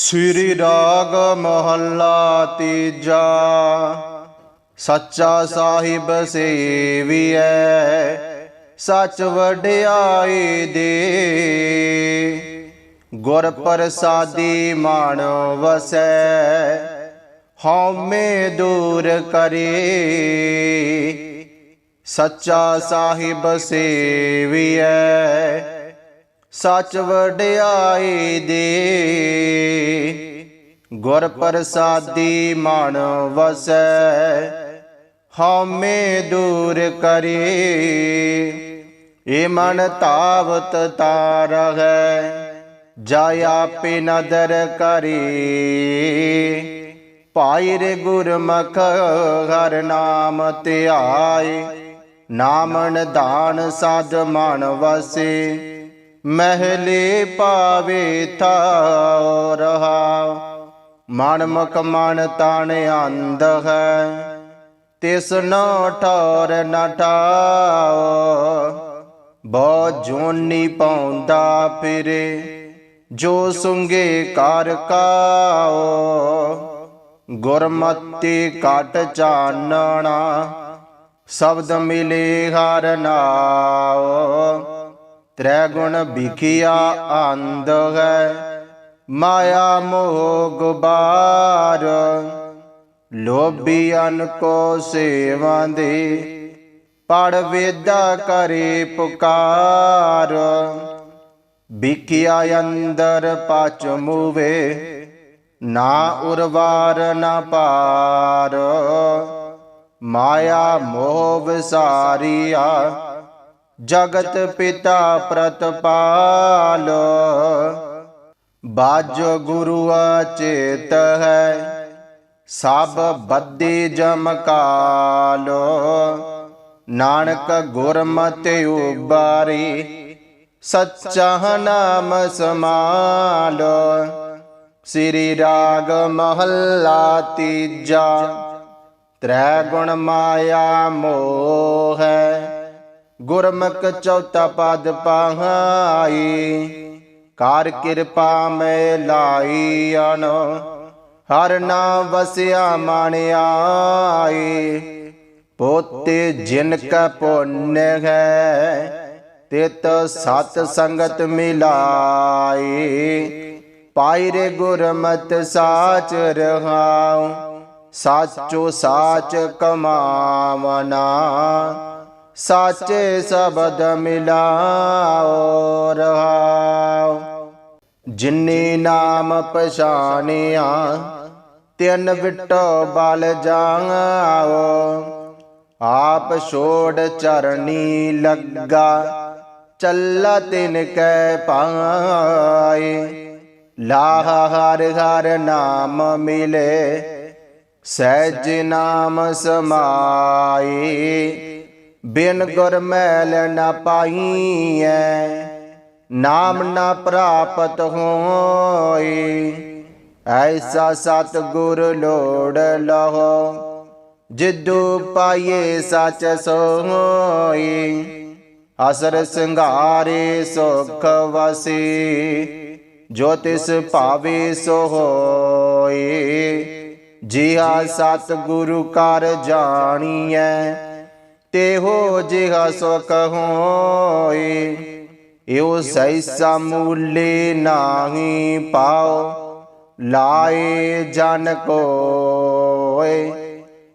ਸ੍ਰੀ ਰਾਗ ਮਹੱਲਾ ਤੀਜਾ। ਸੱਚਾ ਸਾਹਿਬ ਸੇਵੀਐ, ਸਚ ਵਡਿਆਈ ਦੇ। ਗੁਰ ਪ੍ਰਸਾਦੀ ਮਾਨ ਵਸੈ ਹਉਮੈ ਦੂਰ ਕਰੇ। ਸੱਚਾ ਸਾਹਿਬ ਸੇਵੀਐ ਸੱਚ ਵਡਿਆਈ ਦੇ। ਗੁਰ ਪ੍ਰਸਾਦੀ ਮਨ ਵਸੈ, ਹਉਮੈ ਦੂਰ ਕਰੇ। ਏ ਮਨ ਤਾਵਤ ਤਾਰਹਿ ਜਾ ਆਪੇ ਨਦਰ ਕਰੇ। ਭਾਈ ਰੇ ਗੁਰਮਖ, ਹਰ ਨਾਮ ਧਿਆਏ, ਨਾਮਨ ਦਾਨ ਸਾਧ ਮਨ ਵਸੇ। ਮਹਿਲੇ ਪਾਵੇ ਥਾ ਰਹਾ। ਮਨ ਮੁਖ ਮਨ ਤਾਣ ਅੰਧ ਹੈ। ਤਿਸ ਨਾ ਠੌਰ ਨ ਠਾਓ ਬਹੁ ਜੋਨੀ ਪਾਉਂਦਾ ਫਿਰੇ। ਜੋ ਸੁੰਗੇ ਕਰ ਕਾਓ ਗੁਰਮਤਿ ਕਟ ਚਾਨਣਾ। ਸ਼ਬਦ ਮਿਲੇ ਹਰ ਨਾਉ। ਤ੍ਰੈ ਗੁਣ ਵਿਖਿਆ ਅੰਧ ਹੈ। ਮਾਇਆ ਮੋਹ ਗੁਬਾਰ ਲੋਭੀਆਂ ਕੋ ਸੇਵਾ ਦੇ। ਪੜ ਵੇਦਾ ਕਰੇ ਪੁਕਾਰ। ਵਿਖਿਆ ਅੰਦਰ ਪਚ ਮੂਵੇ। ਨਾ ਉਰਵਾਰ ਨਾ ਪਾਰ। ਮਾਇਆ ਮੋਹ ਵਿਸਾਰੀਆ। ਜਗਤ ਪਿਤਾ ਪ੍ਰਤਪਾਲ। ਬਾਜ ਗੁਰੂ ਅਚੇਤ ਹੈ, ਸਭ ਬੱਦੀ ਜਮਕਾਲ ਨਾਨਕ ਗੁਰਮਤਿ ਉਬਾਰੀ, ਸੱਚਾ ਨਾਮ ਸਮਾਲ। ਸ੍ਰੀ ਰਾਗ ਮਹੱਲਾ ਤੀਜਾ, ਤ੍ਰੈ ਗੁਣ ਮਾਇਆ ਮੋਹ ਹੈ। ਗੁਰਮੁਖ ਚੌਥਾ ਪਦ ਪਾਹਾਈ, ਕਰ ਕਿਰਪਾ ਮੈਂ ਲਾਈ ਅਨ ਹਰ ਨਾਮ ਵਸਿਆ ਮਾਣਿਆਈ ਪੋਤੇ ਜਿਨ ਕਾ ਪੁੰਨ ਹੈ, ਤਿਤ ਸਤ ਸੰਗਤ ਮਿਲਾਈ। ਪਾਈ ਗੁਰਮਤ ਸਾਚ ਰਹਾਉ, ਸਾਚੋ ਸਾਚ ਕਮਾਵਨਾ। ਸਾਚੇ ਸ਼ਬਦ ਮਿਲਾਓ, ਰਹਾਓ। ਜਿਨੇ ਨਾਮ ਪਛਾਣਿਆ, ਤਿੰਨ ਵਿਟੋ ਬਲ ਜਾਓ ਆਪ ਛੋੜ ਚਰਣੀ ਲੱਗਾ, ਚੱਲਾ ਤਿਨ ਕੈ ਪਾਏ। ਲਾਹ ਹਰ ਹਰ ਨਾਮ ਮਿਲੇ, ਸਹਿਜ ਨਾਮ ਸਮਾਈ ਬਿਨ ਗੁਰ ਮੈਲ ਨ ਪਾਈਐ, ਨਾਮ ਨਾ ਪ੍ਰਾਪਤ ਹੋਈ ਐਸਾ ਸਤ ਗੁਰ ਲੋੜ ਲਹੋ, ਜਿਦੂ ਪਾਈਏ ਸਚ ਸੋਈ ਅਸਰ ਸੰਘਾਰੇ ਸੁਖ ਵਸੀ, ਜੋ ਤਿਸ ਭਾਵੇ ਸੋ ਹੋਏ ਜਿਹਾ ਸਤ ਗੁਰੂ ਕਰ ਜਾਣੀਐ ਤੇ ਹੋ ਜਿਹਾ ਸੁਖ ਹੋਏ। ਇਹੋ ਸੈਸਾ ਮੂਲੇ ਨਾਹੀ ਪਾਓ, ਲਾਏ ਜਨ ਕੋਏ।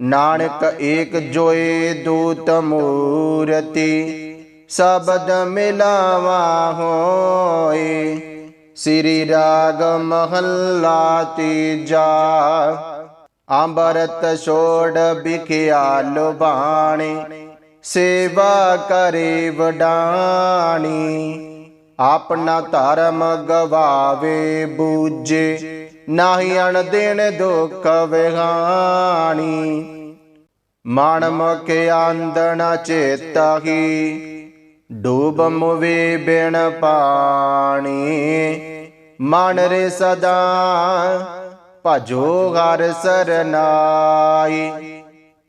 ਨਾਨਕ ਏਕ ਜੋਏ ਦੂਤ ਮੂਰਤੀ, ਸਬਦ ਮਿਲਾਵਾ ਹੋਏ। ਸ੍ਰੀ ਰਾਗ ਮਹੱਲਾ ਤੀਜਾ ਅੰਬਰਤ ਛੋੜ ਬਿਖਿਆ ਲੁਬਾਣੀ ਸੇਵਾ ਕਰੇ ਵਡਾਣੀ ਆਪਣਾ ਧਰਮ ਗਵਾਵੇ ਬੂਝੇ, ਨਾਹੀ ਅਣ ਦੇਣ ਦੁਖ ਵਿਹਾਣੀ। ਮਨ ਮੁਖ ਆਂਦਣਾ ਚੇਤਾਹੀ ਡੂਬ ਮੁਵੇ ਬਿਨ ਪਾਣੀ। ਮਨ ਰੇ ਸਦਾ ਭਜੋ ਹਰ ਸਰਨਾਈ।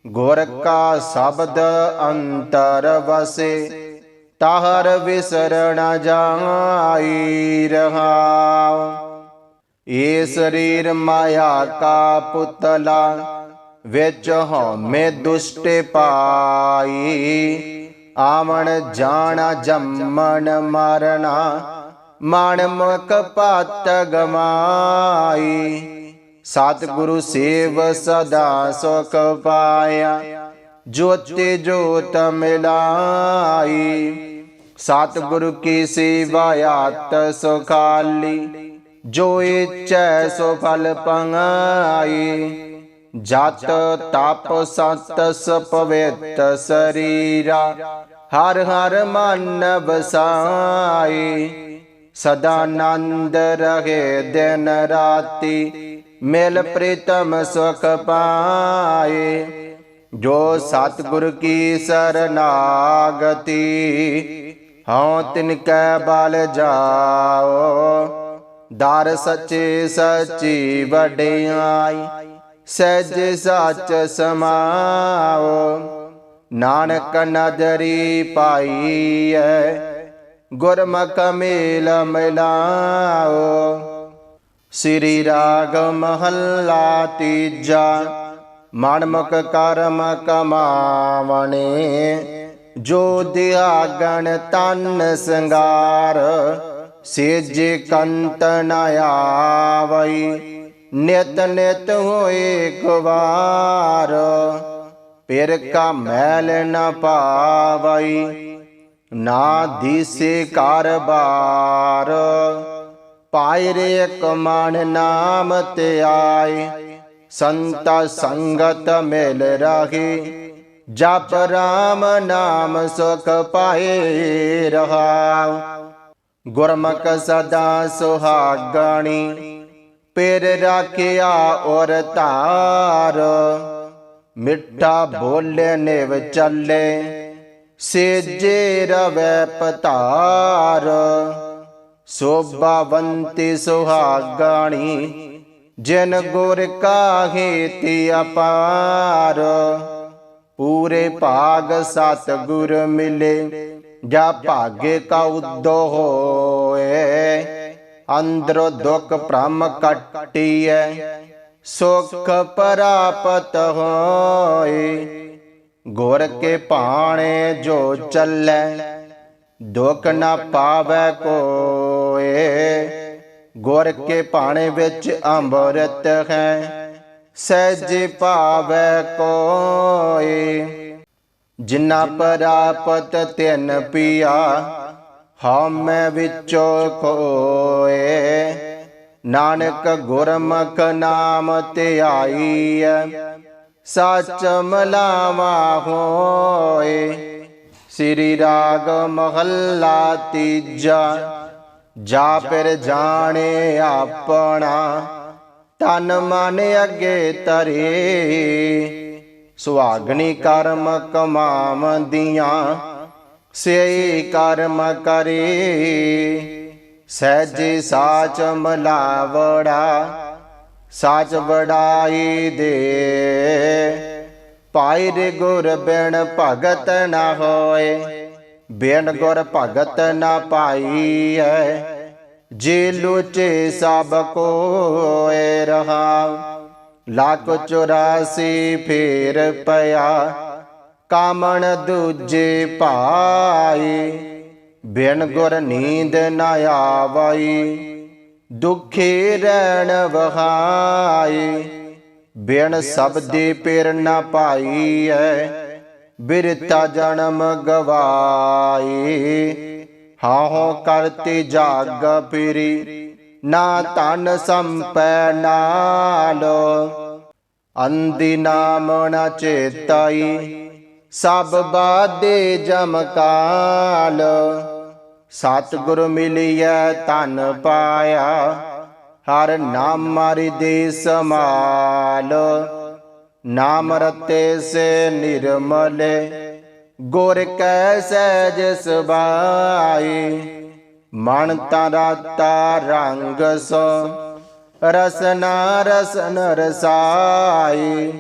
ਗੁਰ ਕਾ ਸ਼ਬਦ ਅੰਤਰ ਵਸੇ, ਤਾਹਰ ਵਿਸਰਣ ਜਾਈ ਰਹਾਉ। ਇਹ ਸਰੀਰ ਮਾਇਆ ਕਾ ਪੁਤਲਾ, ਵਿੱਚ ਹਉਮੈ ਦੁਸ਼ਟ ਪਾਈ। ਆਵਣ ਜਾਣਾ ਜੰਮਣ ਮਰਣਾ ਮਨ ਮੁਖ ਪਤ ਗਮਾਈ ਸਤਿਗੁਰੂ ਸੇਵ ਸਦਾ ਸੁਖ ਪਾਇਆ, ਜੋਤਿ ਜੋਤ ਮਿਲਾਈ। ਸਤਿਗੁਰੂ ਕੀ ਸੇਵਾ ਆਤ ਸੁਖਾਲੀ, ਜੋ ਇਚੈ ਸੋ ਫਲ ਪੰਗਾਈ। ਜਤ ਤਪ ਸਤ ਸਪਵਿੱਤ ਸਰੀਰਾ, ਹਰ ਹਰ ਮਨ ਬਸਾਈ ਸਦਾ ਆਨੰਦ ਰਹੇ ਦਿਨ ਰਾਤੀ ਮਿਲ ਪ੍ਰੀਤਮ ਸੁਖ ਪਾਏ, ਜੋ ਸਤਿਗੁਰ ਕੀ ਸਰਨਾਗਤੀ, ਹਉ ਤਿਨ ਕੈ ਬਲ ਜਾਓ, ਦਰ ਸੱਚੇ ਸੱਚੀ ਵਡਿਆਈ, ਸਹਿਜ ਸੱਚ ਸਮਾਓ, ਨਾਨਕ ਨਦਰੀ ਪਾਈਐ, ਗੁਰਮੁਖ ਮੇਲ ਮਿਲਾਓ ਸ੍ਰੀ ਰਾਗ ਮਹੱਲਾ ਤੀਜਾ, ਮਨਮੁਖ ਕਰਮ ਕਮਾਵਣੇ, ਜੋ ਦਿਆਗਣ ਤਨ ਸੰਗਾਰ, ਸੇਜੇ ਕੰਤ ਨ ਆਵਈ, ਨਿਤ ਨਿਤ ਹੋਏ ਗਵਾਰ, ਪਿਰ ਕਾ ਮੈਲ ਨ ਪਾਵਈ, ਨਾ ਦੀਸੇ ਕਾਰਬਾਰ ਪਾਇ ਰੇ ਇੱਕ ਮਨ ਨਾਮ ਤੇ ਆਏ। ਸੰਤ ਸੰਗਤ ਮਿਲ ਰਹੀ। ਜਪ ਰਾਮ ਨਾਮ ਸੁਖ ਪਾਏ ਰਹਾ। ਗੁਰਮੁਖ ਸਦਾ ਸੁਹਾਗਣੀ। ਪੇਰ ਰਾਖਿਆ ਔਰ ਧਾਰ। ਮਿੱਠਾ ਬੋਲੇ ਨਿਵ ਚੱਲੇ। ਸੇਜੇ ਰਵੈ ਪਤਾਰ। ਸੋਭਾਵੰਤੀ ਸੁਹਾਗਣੀ, ਜਿਨ ਗੁਰ ਕਾਹੇ ਤੇ ਅਪਾਰ। ਪੂਰੇ ਭਾਗ ਸਤ ਗੁਰ ਮਿਲੇ, ਜਾ ਭਾਗੇ ਕਾ ਉਦੋ ਹੋਏ ਅੰਦਰ ਦੁਖ ਭ੍ਰਮ ਕਟਿਐ, ਸੁਖ ਪਰਾਪਤ ਹੋਏ। ਗੁਰ ਕੇ ਪਾਣੇ ਜੋ ਚੱਲੈ, ਦੁਖ ਨਾ ਪਾਵੈ ਕੋਏ ਗੁਰ ਕੇ ਭਾਣੇ ਵਿੱਚ ਅੰਮ੍ਰਿਤ ਹੈ, ਸਹਿਜ ਪਾਵੈ ਕੋਏ ਜਿਨਾ ਪਰਾਪਤ ਤਿਨ ਪਿਆ, ਹਉਮੈ ਵਿੱਚੋਂ ਕੋਏ ਨਾਨਕ ਗੁਰਮਖ ਨਾਮ ਧਿਆਈਐ, ਸਚ ਮਲਾਵਾ ਹੋਏ। ਸ੍ਰੀ ਰਾਗ ਮਹੱਲਾ ਤੀਜਾ ਜਾ ਫਿਰ ਜਾਣੇ ਆਪਣਾ ਤਨ ਮਨ ਅੱਗੇ ਤਰੇ ਸੁਹਾਗਣੀ ਕਰਮ ਕਮਾਵੰਦੀਆਂ ਸੇ ਕਰਮ ਕਰੇ। ਸਹਿਜੇ ਸਾਚ ਮਲਾਵੜਾ, ਸਾਚ ਵਡਾਈ ਦੇ। ਪਾਈ ਰੇ ਗੁਰ ਬਿਨ ਭਗਤ ਨਾ ਹੋਏ। ਬੇਨ ਗੁਰ ਭਗਤ ਨਾ ਪਾਈਐ ਜੇ ਲੋਚੇ ਸਭ ਕੋਏ ਰਹਾ। ਲੱਖ 84 ਫੇਰ ਪਿਆ। ਕਾਮਣ ਦੂਜੇ ਭਾਈ। ਬੇਨ ਗੁਰ ਨੀਂਦ ਨਾ ਆਵਈ। ਦੁਖੇ ਰਹਿਣ ਵਹਾਈ। ਬਿਨ ਸਬਦੇ ਨਾ ਪਾਈ ਐ ਬਿਰਤਾ ਜਨਮ ਗਵਾਈ। ਹਾਹੋ ਕਰਤੇ ਜਾਗ ਫਿਰੀ ਨਾ ਧਨ ਸੰਪੈ ਨਾਲ। ਅੰਦੀ ਨਾਮ ਨ ਚੇਤਾਈ, ਸਭ ਬਾਦੇ ਜਮਕਾਲ ਸਤਿਗੁਰ ਮਿਲਿਆ ਤਨ ਪਾਇਆ, ਹਰ ਨਾਮ ਮਾਰੀ ਦੇ ਸਮਾਲ। ਨਾਮ ਰਤੇ ਸੇ ਨਿਰਮਲੇ, ਗੁਰ ਕੈ ਸਹਿਜ ਸੁਭਾਈ। ਮਨ ਤਰਾਤਾ ਰੰਗ ਸੋ ਰਸਨਾ ਰਸਨ ਰਸਾਈ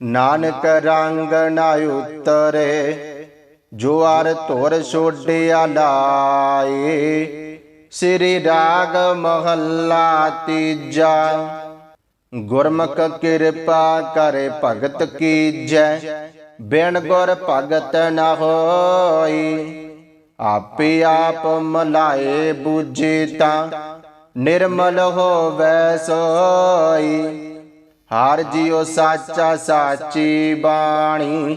ਨਾਨਕ ਰੰਗ ਨਾ ਉਤਰੇ, ਜੋ ਅਰ ਧੁਰ ਛੋਡਿਆ ਲਾਏ ਸ੍ਰੀ ਰਾਗ ਮਹੱਲਾ ਤੀਜਾ ਗੁਰਮੁਖ ਕਿਰਪਾ ਕਰੇ ਭਗਤ ਕੀਜੈ ਬਿਨ ਗੁਰ ਭਗਤ ਨਾ ਹੋਈ। ਆਪੇ ਆਪ ਮਲਾਏ ਬੂਝੇ ਤਾਂ, ਨਿਰਮਲ ਹੋਵੈ ਸੋਈ। ਹਰ ਜੀਉ ਸਾਚਾ ਸਾਚੀ ਬਾਣੀ,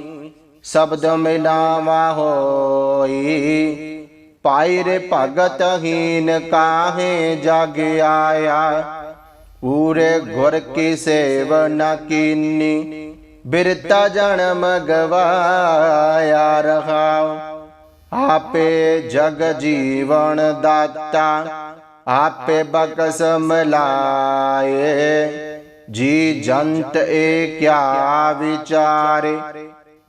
ਸ਼ਬਦ ਮਿਲਾਵਾ ਹੋਈ। ਪਾਈ ਭਗਤ ਹੀਨ ਕਾਹੇ ਜਗ ਆਇਆ ਪੂਰੇ ਗੁਰ ਕੀ ਸੇਵ ਨ ਕੀਨੀ ਬਿਰਤਾ ਜਨਮ ਗਵਾਇਆ ਰਹਾਉ ਆਪੇ ਜਗ ਜੀਵਨ ਦਾਤਾ ਆਪੇ ਬਖਸ ਮਲਾਏ ਜੀ ਜੰਤ ਏ ਕਿਆ ਵਿਚਾਰੇ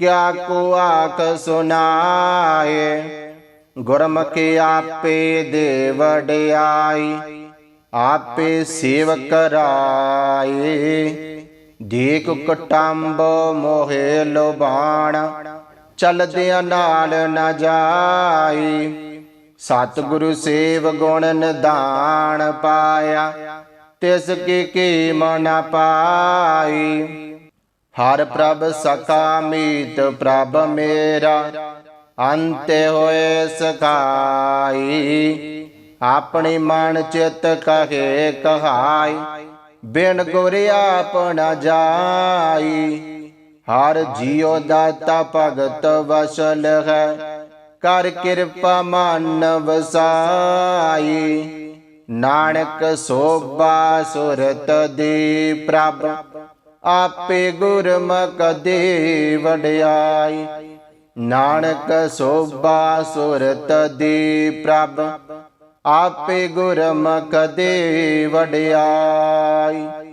ਕਿਆ ਕੋ ਆਖ ਸੁਨਾਏ ਗੁਰਮੁਖੀ ਆਪੇ ਦੇ ਵਡਿਆਈ ਆਪੇ ਸੇਵਕ ਰਾਏ। ਦੇਖ ਕਟੰਬ ਮੋਹਿ ਲੋਬਾਣ ਚਲਦਿਆਂ ਨਾਲ ਨ ਜਾਈ ਸਤਿਗੁਰੂ ਸੇਵ ਗੁਣ ਨਿਧਾਨ ਪਾਇਆ, ਤਿਸ ਕੀ ਕੀਮ ਨ ਪਾਈ ਹਰ ਪ੍ਰਭ ਸਕਾ ਮੀਤ ਪ੍ਰਭ ਮੇਰਾ, ਅੰਤੇ ਹੋਏ ਸਖਾਈ ਆਪਣੀ ਮਨ ਚਿਤ ਕਹੇ ਕਹਾਈ, ਬਿਨ ਗੁਰ ਆਪਣਾ ਨ ਜਾਈ। ਹਰ ਜੀਉ ਦਾਤਾ ਭਗਤ ਵਸਲ ਹੈ, ਕਰ ਕਿਰਪਾ ਮਨ ਵਸਾਈ ਨਾਨਕ ਸੋਭਾ ਸੁਰਤ ਦੀ ਪ੍ਰਭ, ਆਪੇ ਗੁਰਮੁਖ ਦੇ ਵਡਿਆਈ। ਨਾਨਕ ਸੋਭਾ ਸੁਰਤ ਦੀ ਪ੍ਰਭ ਆਪੇ ਗੁਰਮੁਖ ਦੇ ਵਡਿਆਈ।